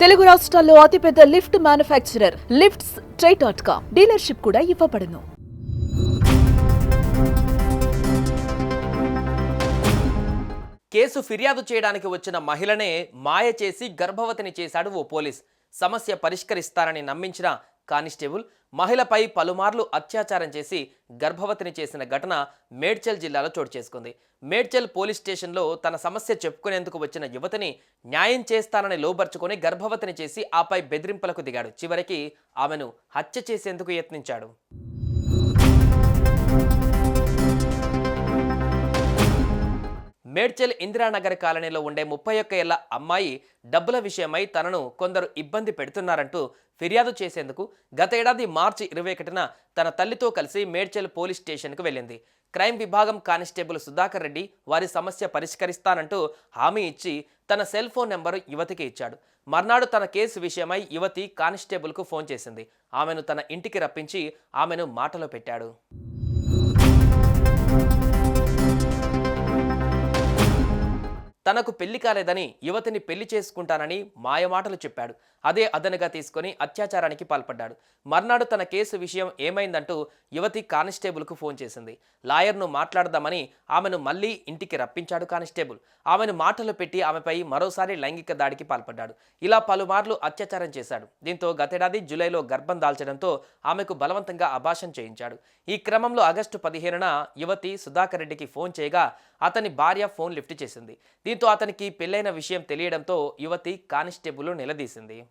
తెలుగు రాష్ట్రాల్లో అతిపెద్ద lift manufacturer lifts try dot com dealership కూడా ఇవ్వబడును. కేసు ఫిర్యాదు చేయడానికి వచ్చిన మహిళనే మాయ చేసి గర్భవతిని చేశాడు ఓ పోలీస్. సమస్య పరిష్కరిస్తారని నమ్మించిన కానిస్టేబుల్ మహిళపై పలుమార్లు అత్యాచారం చేసి గర్భవతిని చేసిన ఘటన మేడ్చల్ జిల్లాలో చోటు చేసుకుంది. మేడ్చల్ పోలీస్ స్టేషన్లో తన సమస్య చెప్పుకునేందుకు వచ్చిన యువతిని న్యాయం చేస్తానని లోబర్చుకొని గర్భవతిని చేసి ఆపై బెదిరింపులకు దిగాడు. చివరికి ఆమెను హత్య చేసేందుకు యత్నించాడు. మేడ్చల్ ఇందిరానగర్ కాలనీలో ఉండే ముప్పై ఒక్క ఏళ్ళ అమ్మాయి డబ్బుల విషయమై తనను కొందరు ఇబ్బంది పెడుతున్నారంటూ ఫిర్యాదు చేసేందుకు గత ఏడాది మార్చి ఇరవై ఒకటిన తన తల్లితో కలిసి మేడ్చల్ పోలీస్ స్టేషన్కు వెళ్ళింది. క్రైమ్ విభాగం కానిస్టేబుల్ సుధాకర్ రెడ్డి వారి సమస్య పరిష్కరిస్తానంటూ హామీ ఇచ్చి తన సెల్ ఫోన్ నెంబరు యువతికి ఇచ్చాడు. మర్నాడు తన కేసు విషయమై యువతి కానిస్టేబుల్కు ఫోన్ చేసింది. ఆమెను తన ఇంటికి రప్పించి ఆమెను మాటలో పెట్టాడు. తనకు పెళ్ళి కాలేదని యువతిని పెళ్ళి చేసుకుంటానని మాయమాటలు చెప్పాడు. అదే అదనుగా తీసుకొని అత్యాచారానికి పాల్పడ్డాడు. మర్నాడు తన కేసు విషయం ఏమైందంటూ యువతి కానిస్టేబుల్కు ఫోన్ చేసింది. లాయర్ను మాట్లాడదామని ఆమెను మళ్ళీ ఇంటికి రప్పించాడు కానిస్టేబుల్. ఆమెను మాటలు పెట్టి ఆమెపై మరోసారి లైంగిక దాడికి పాల్పడ్డాడు. ఇలా పలుమార్లు అత్యాచారం చేశాడు. దీంతో గతేడాది జూలైలో గర్భం దాల్చడంతో ఆమెకు బలవంతంగా అభాషం చేయించాడు. ఈ క్రమంలో ఆగస్టు పదిహేనున యువతి సుధాకర్ రెడ్డికి ఫోన్ చేయగా అతని భార్య ఫోన్ లిఫ్ట్ చేసింది. దీంతో అతనికి పెళ్ళైన విషయం తెలియడంతో యువతి కానిస్టేబుల్ నిలదీసింది.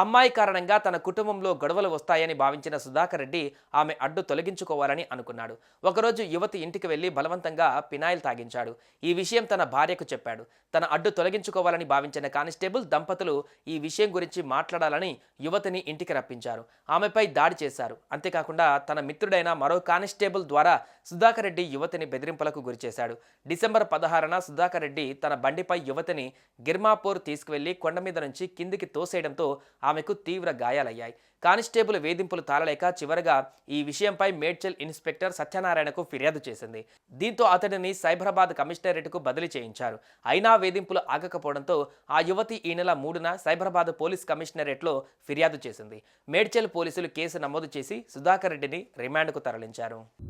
అమ్మాయి కారణంగా తన కుటుంబంలో గొడవలు వస్తాయని భావించిన సుధాకర్ రెడ్డి ఆమె అడ్డు తొలగించుకోవాలని అనుకున్నాడు. ఒకరోజు యువతి ఇంటికి వెళ్ళి బలవంతంగా పినాయిల్ తాగించాడు. ఈ విషయం తన భార్యకు చెప్పాడు. తన అడ్డు తొలగించుకోవాలని భావించిన కానిస్టేబుల్ దంపతులు ఈ విషయం గురించి మాట్లాడాలని యువతిని ఇంటికి రప్పించారు. ఆమెపై దాడి చేశారు. అంతేకాకుండా తన మిత్రుడైన మరో కానిస్టేబుల్ ద్వారా సుధాకర్ రెడ్డి యువతిని బెదిరింపులకు గురిచేశాడు డిసెంబర్ పదహారున సుధాకర్ రెడ్డి తన బండిపై యువతిని గిర్మాపూర్ తీసుకువెళ్ళి కొండ మీద నుంచి కిందికి తోసేయడంతో ఆమెకు తీవ్ర గాయాలయ్యాయి. కానిస్టేబుల్ వేధింపులు తాళలేక చివరగా ఈ విషయంపై మేడ్చల్ ఇన్స్పెక్టర్ సత్యనారాయణకు ఫిర్యాదు చేసింది. దీంతో అతడిని సైబరాబాద్ కమిషనరేట్కు బదిలీ చేయించారు. అయినా వేధింపులు ఆగకపోవడంతో ఆ యువతి ఈ నెల మూడున సైబరాబాద్ పోలీస్ కమిషనరేట్లో ఫిర్యాదు చేసింది. మేడ్చల్ పోలీసులు కేసు నమోదు చేసి సుధాకర్ రెడ్డిని రిమాండ్కు తరలించారు.